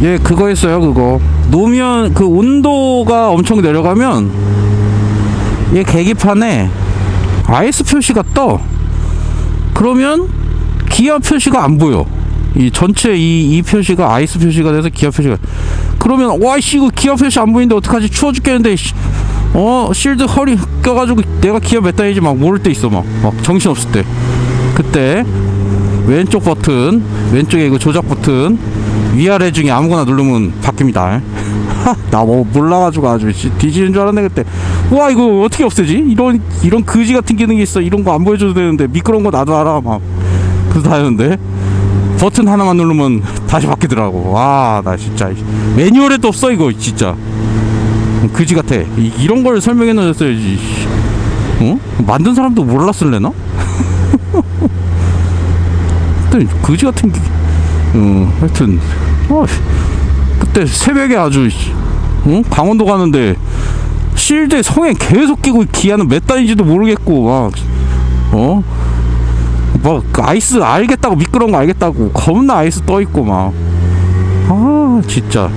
예, 그거 했어요, 그거. 노면, 그 온도가 엄청 내려가면, 얘 계기판에 아이스 표시가 떠. 그러면 기아 표시가 안 보여. 이 전체 이, 이 표시가 아이스 표시가 돼서 기아 표시가. 그러면, 와이씨, 이거 기아 표시 안 보이는데 어떡하지? 추워 죽겠는데, 씨. 어, 실드 허리 껴가지고 내가 기아 몇 단인지 막 모를 때 있어, 막. 막 정신 없을 때. 그때, 왼쪽 버튼, 왼쪽에 이거 조작 버튼, 위아래 중에 아무거나 누르면 바뀝니다. 나 뭐 몰라가지고 아주 씨, 뒤지는 줄 알았네 그때. 와 이거 어떻게 없애지? 이런 이런 거지 같은 기능이 있어. 이런 거 안 보여줘도 되는데 미끄러운 거 나도 알아 막. 그래서 다 했는데 버튼 하나만 누르면 다시 바뀌더라고. 와 나 진짜 매뉴얼에도 없어 이거 진짜. 그지 같아. 이, 이런 걸 설명해 놓았어야지. 어? 만든 사람도 몰랐을래나? 그지 같은 게, 어, 하여튼, 어, 그때 새벽에 아주, 씨, 어? 강원도 가는데, 실드 성에 계속 끼고 기아는 몇 단인지도 모르겠고, 막, 어? 막, 그 아이스 알겠다고, 미끄러운 거 알겠다고, 겁나 아이스 떠 있고, 막. 아, 진짜.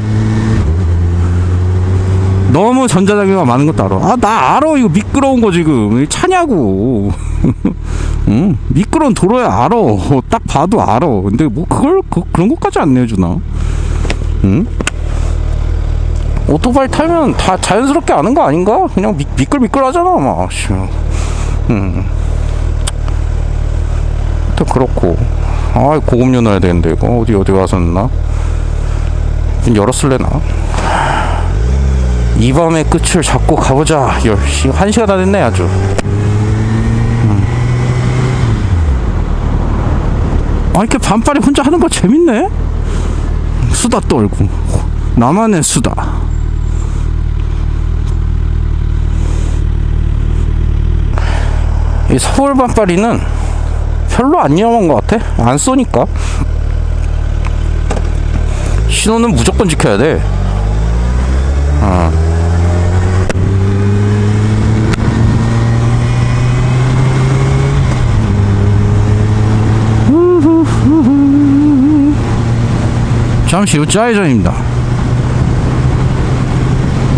너무 전자장애가 많은 것도 알아. 아, 나 알아. 이거 미끄러운 거 지금. 왜 차냐고. 응, 미끄러운 도로에 알아. 딱 봐도 알아. 근데 뭐 그걸 그, 그런 것까지 안 내주나? 응? 오토바이 타면 다 자연스럽게 아는 거 아닌가? 그냥 미, 미끌미끌하잖아, 막. 씨. 응. 또 그렇고. 아, 고급류 넣어야 되는데 이거 어디 어디 가서 넣나? 문 열었을래나? 이 밤의 끝을 잡고 가보자. 열시 한 시간 다 됐네 아주. 아 이렇게 반팔이 혼자 하는 거 재밌네? 수다 떨고. 나만의 수다. 이 서울 반팔이는 별로 안 위험한 것 같아. 안 쏘니까. 신호는 무조건 지켜야 돼. 어. 잠시 후 좌회전입니다.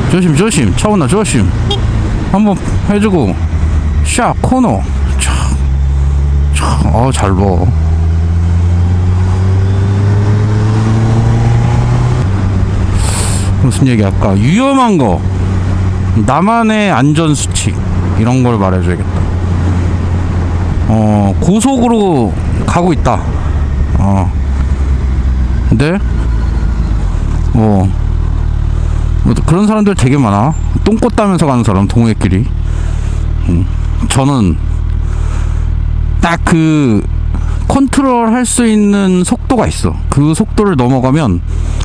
조심 조심. 차온나 조심. 한번 해주고. 샤 코너. 촥촥어잘 봐. 무슨 얘기 할까? 위험한 거. 나만의 안전 수칙. 이런 걸 말해줘야겠다. 어 고속으로 가고 있다. 어. 근데 뭐, 뭐 그런 사람들 되게 많아. 똥꼬 따면서 가는 사람 동호회끼리. 음, 저는 딱 그 컨트롤 할 수 있는 속도가 있어. 그 속도를 넘어가면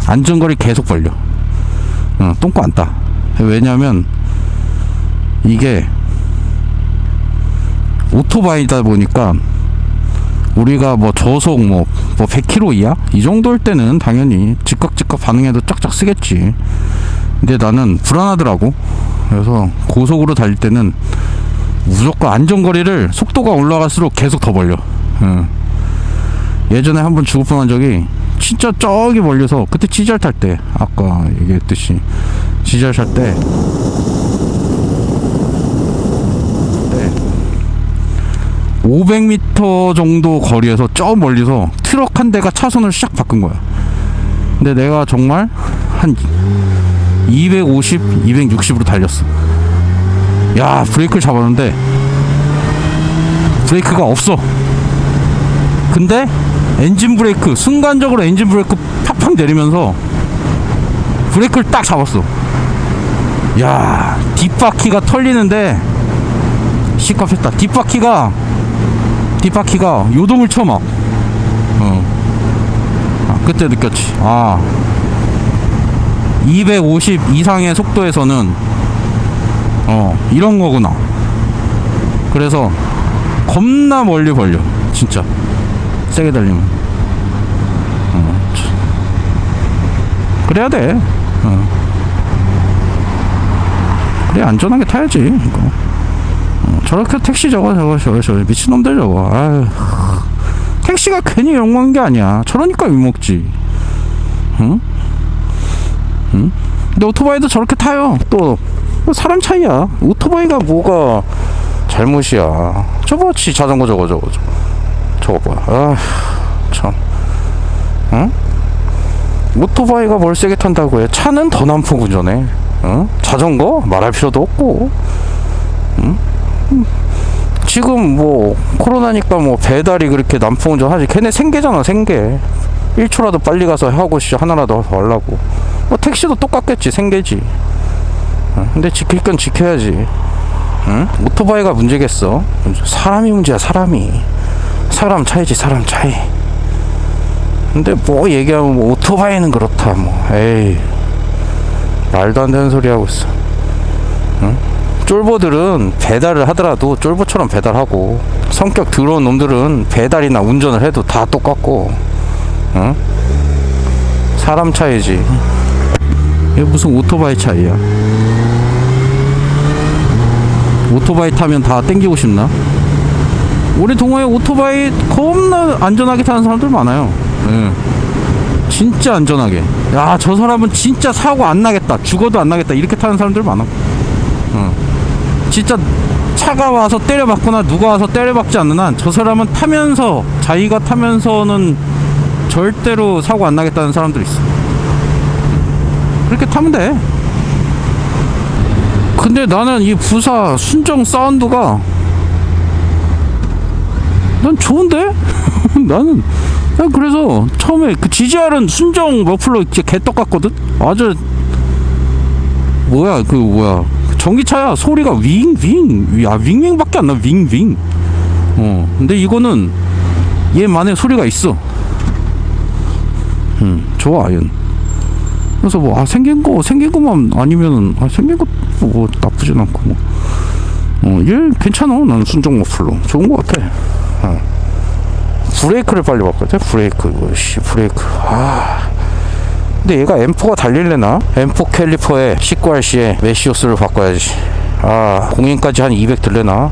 안전거리 계속 벌려. 어, 똥꼬 안 따. 왜냐면 이게 오토바이다 보니까 우리가 뭐 저속 뭐, 뭐 100km 이하? 이 정도일 때는 당연히 즉각 즉각 반응해도 쫙쫙 쓰겠지. 근데 나는 불안하더라고. 그래서 고속으로 달릴 때는 무조건 안전거리를 속도가 올라갈수록 계속 더 벌려. 응. 예전에 한번 죽을 뻔한 적이 진짜 저기 멀려서 그때 지잘 탈때 아까 얘기했듯이 지잘 탈때 500m 정도 거리에서 저 멀리서 트럭 한 대가 차선을 샥 바꾼 거야. 근데 내가 정말 한 250, 260으로 달렸어. 야, 브레이크를 잡았는데 브레이크가 없어. 근데 엔진 브레이크 순간적으로 엔진 브레이크 팍팍 내리면서 브레이크를 딱 잡았어. 야, 뒷바퀴가 털리는데 시겁했다. 뒷바퀴가 뒷바퀴가 요동을 쳐 막. 어. 아, 그때 느꼈지. 아. 250 이상의 속도에서는 어, 이런 거구나. 그래서 겁나 멀리 벌려. 진짜. 세게 달리면. 어, 참. 그래야 돼. 어. 그래 안전하게 타야지. 어, 저렇게 택시 저거 저거 저거 저거 미친놈들 저거 아유 택시가 괜히 영광인 게 아니야 저러니까 욕먹지 응? 근데 오토바이도 저렇게 타요. 또 사람 차이야. 오토바이가 뭐가 잘못이야. 저거 지 자전거 저거 저거 저거. 저거 봐. 아, 참. 응? 오토바이가 뭘 세게 탄다고 해. 차는 더 난폭 운전해. 응? 자전거 말할 필요도 없고. 응? 음. 지금 뭐 코로나니까 뭐 배달이 그렇게 난폭 운전 하지. 걔네 생계잖아 생계. 1초라도 빨리 가서 하고 씨 하나라도 더 하려고. 뭐 택시도 똑같겠지 생계지. 응? 근데 지킬 건 지켜야지. 응? 오토바이가 문제겠어. 사람이 문제야 사람이. 사람 차이지 사람 차이. 근데 뭐 얘기하면 뭐 오토바이는 그렇다 뭐 에이 말도 안 되는 소리 하고 있어 응? 쫄보들은 배달을 하더라도 쫄보처럼 배달하고 성격 더러운 놈들은 배달이나 운전을 해도 다 똑같고 응? 사람 차이지 이게 무슨 오토바이 차이야 오토바이 타면 다 땡기고 싶나? 우리 동호회 오토바이 겁나 안전하게 타는 사람들 많아요. 예. 진짜 안전하게. 야, 저 사람은 진짜 사고 안 나겠다. 죽어도 안 나겠다. 이렇게 타는 사람들 많아. 어. 진짜 차가 와서 때려박거나 누가 와서 때려박지 않는 한 저 사람은 타면서 자기가 타면서는 절대로 사고 안 나겠다는 사람들 있어. 그렇게 타면 돼. 근데 나는 이 부사 순정 사운드가 난 좋은데? 나는 난 그래서 처음에 그 GGR은 순정 머플러 진짜 개떡 같거든? 아주 뭐야 그 뭐야 전기차야 소리가 윙윙 아 윙윙밖에 안 나 윙윙 어 근데 이거는 얘만의 소리가 있어 음 좋아 얘는 그래서 뭐 아 생긴 거 생긴 것만 아니면은 아 생긴 것도 뭐 나쁘진 않고 뭐 어, 얘 괜찮아. 난 순정 머플러. 좋은 것 같아. 어. 브레이크를 빨리 바꿔야 돼. 브레이크. 이거, 씨, 브레이크. 아. 근데 얘가 M4가 달릴래나? M4 캘리퍼에 19RC에 메시오스를 바꿔야지. 아, 공인까지 한 200 들래나?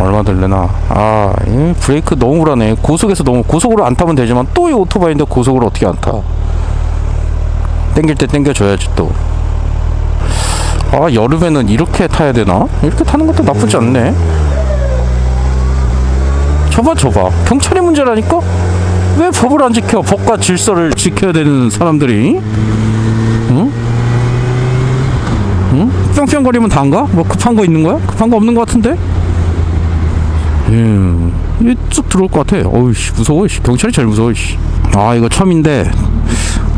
얼마 들래나? 아, 이 브레이크 너무 불안해. 고속에서 너무, 고속으로 안 타면 되지만 또 이 오토바이인데 고속으로 어떻게 안 타? 땡길 때 땡겨줘야지 또. 아 여름에는 이렇게 타야 되나? 이렇게 타는 것도 나쁘지 않네 저봐 저봐 경찰이 문제라니까? 왜 법을 안 지켜 법과 질서를 지켜야 되는 사람들이 응? 응? 뿅뿅거리면 다안 가? 뭐 급한 거 있는 거야? 급한 거 없는 거 같은데? 예, 이쭉 들어올 것 같아. 어우씨, 무서워. 씨. 경찰이 제일 무서워. 씨. 아, 이거 처음인데,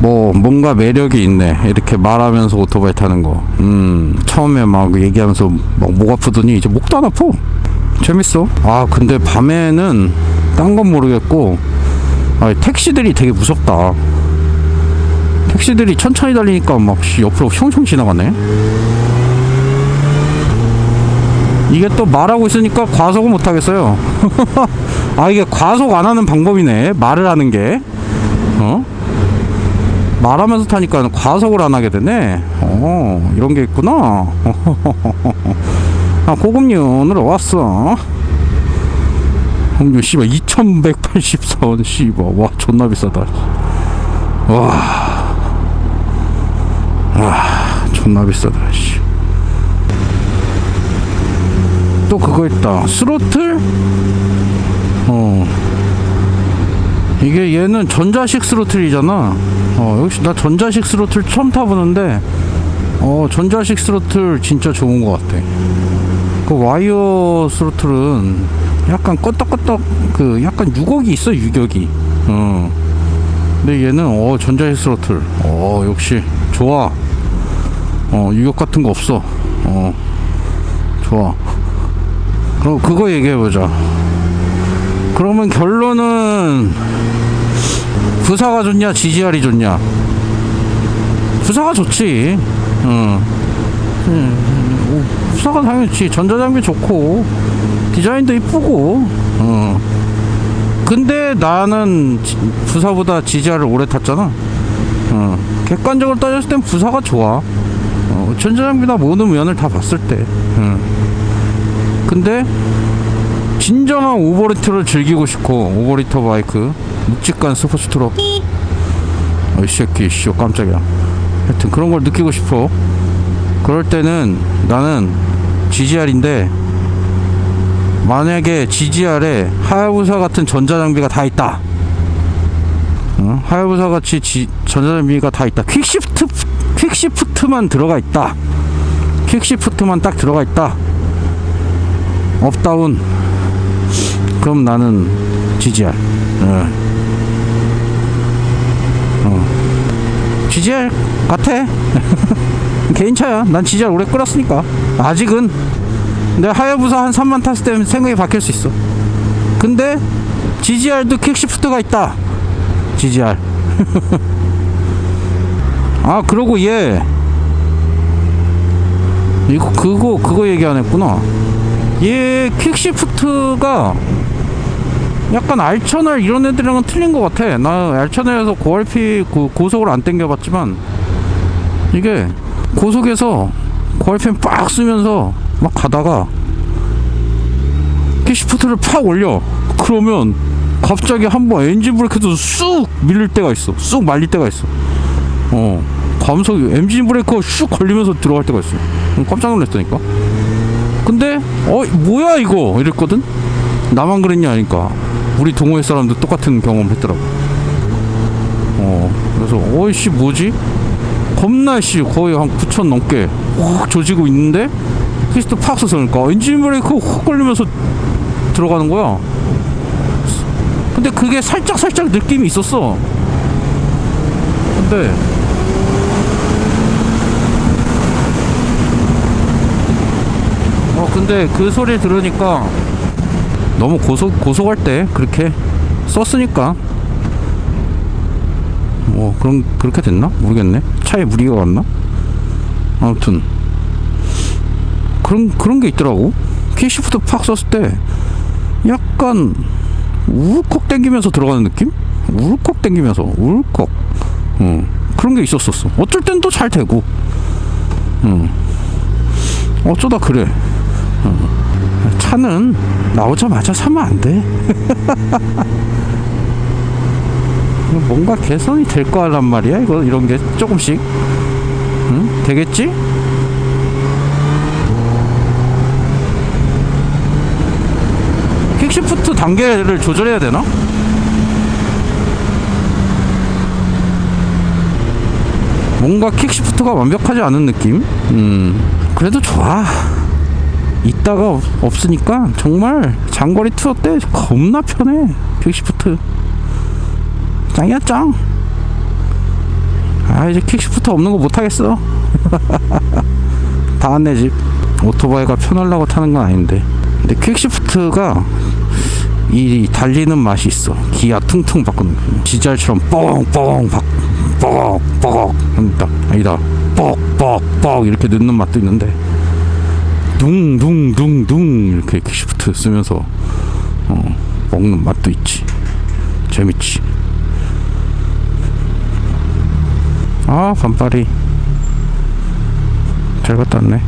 뭐 뭔가 매력이 있네 이렇게 말하면서 오토바이 타는 거 음, 처음에 막 얘기하면서 막 목 아프더니 이제 목도 안 아파 재밌어 아 근데 밤에는 딴 건 모르겠고 아, 택시들이 되게 무섭다 택시들이 천천히 달리니까 막 씨, 옆으로 숑숑 지나가네 이게 또 말하고 있으니까 과속은 못 하겠어요 아 이게 과속 안 하는 방법이네 말을 하는 게 어? 말하면서 타니까 과속을 안 하게 되네. 어, 이런 게 있구나. 아, 고급륜으로 왔어. 음료 씨발 2184원 씨발 와 존나 비싸다. 와. 와, 존나 비싸다 씨. 또 그거 있다. 스로틀? 어. 이게 얘는 전자식 스로틀이잖아. 어, 역시 나 전자식 스로틀 처음 타보는데, 어, 전자식 스로틀 진짜 좋은 것 같아. 그 와이어 스로틀은 약간 껐덕껐덕, 그 약간 유격이 있어, 유격이. 어. 근데 얘는, 어, 전자식 스로틀. 어, 역시 좋아. 어, 유격 같은 거 없어. 어, 좋아. 그럼 그거 얘기해 보자. 그러면 결론은 부사가 좋냐 GGR이 좋냐 부사가 좋지 응. 음, 오, 부사가 당연히 전자장비 좋고 디자인도 이쁘고 어. 근데 나는 지- 부사보다 GGR을 오래 탔잖아 어. 객관적으로 따졌을 땐 부사가 좋아 어, 전자장비나 모든 면을 다 봤을 때 응. 근데 진정한 오버리터를 즐기고 싶고 오버리터 바이크 묵직한 스포츠 트럭 어이 새끼 씨 깜짝이야 하여튼 그런 걸 느끼고 싶어 그럴 때는 나는 GGR인데 만약에 GGR에 하야부사 같은 전자장비가 다 있다. 어? 하야부사 같이 지, 전자장비가 다 있다. 퀵시프트 퀵시프트만 들어가 있다. 퀵시프트만 딱 들어가 있다. 업다운. 그럼 나는 GGR 어. 어. GGR 같아. 개인차야. 난 GGR 오래 끌었으니까. 아직은 내 하야부사 한 3만 탔을 때 생각이 바뀔 수 있어. 근데 GGR도 퀵시프트가 있다. GGR 아 그러고 얘. 이거 그거 그거 얘기 안 했구나. 얘 퀵시프트가 약간 알천알 이런 애들이랑은 틀린 것 같아. 나 알천알에서 고RP 그 고속을 안 땡겨봤지만 이게 고속에서 고RPM 빡 쓰면서 막 가다가 퀵시프트를 팍 올려. 그러면 갑자기 한번 엔진 브레이크도 쑥 밀릴 때가 있어. 쑥 말릴 때가 있어. 어 감속 엔진 브레이크 슉 걸리면서 들어갈 때가 있어. 음, 깜짝 놀랐다니까. 근데 어 뭐야 이거? 이랬거든? 나만 그랬냐 하니까 우리 동호회 사람도 똑같은 경험 했더라고. 어 그래서 어이씨 뭐지? 겁나 씨 거의 한 9천 넘게 확 조지고 있는데 퀴스트 팍 쏘니까 엔진 브레이크 훅 걸리면서 들어가는 거야. 근데 그게 살짝 살짝 느낌이 있었어. 근데 어 근데 그 소리 들으니까 너무 고속 고속할 때 그렇게 썼으니까 뭐 그런 그렇게 됐나? 모르겠네. 차에 무리가 갔나? 아무튼 그런 그런 게 있더라고 키시프트 팍 썼을 때 약간 울컥 땡기면서 들어가는 느낌 울컥 땡기면서 울컥 어, 그런 게 있었었어 어쩔 땐 또 잘 되고 어. 어쩌다 그래 차는 나오자마자 사면 안 돼. 뭔가 개선이 될 거란 말이야. 이거 이런 게 조금씩. 응? 되겠지? 킥시프트 단계를 조절해야 되나? 뭔가 킥시프트가 완벽하지 않은 느낌? 음, 그래도 좋아. 있다가 없- 없으니까 정말 장거리 투어 때 겁나 편해 퀵시프트 짱이야 짱 아 이제 퀵시프트 없는 거 못하겠어 다 왔네 집 오토바이가 편하려고 타는 건 아닌데 근데 퀵시프트가 이 달리는 맛이 있어. 기아 퉁퉁 바꾸는 지잘처럼 뻥뻥 박 뻑뻑 그러니까 아니다. 뻑뻑뻑 이렇게 넣는 맛도 있는데 둥둥둥둥 이렇게 시프트 쓰면서 어, 먹는 맛도 있지. 재밌지. 아 반팔이. 잘 갔다 왔네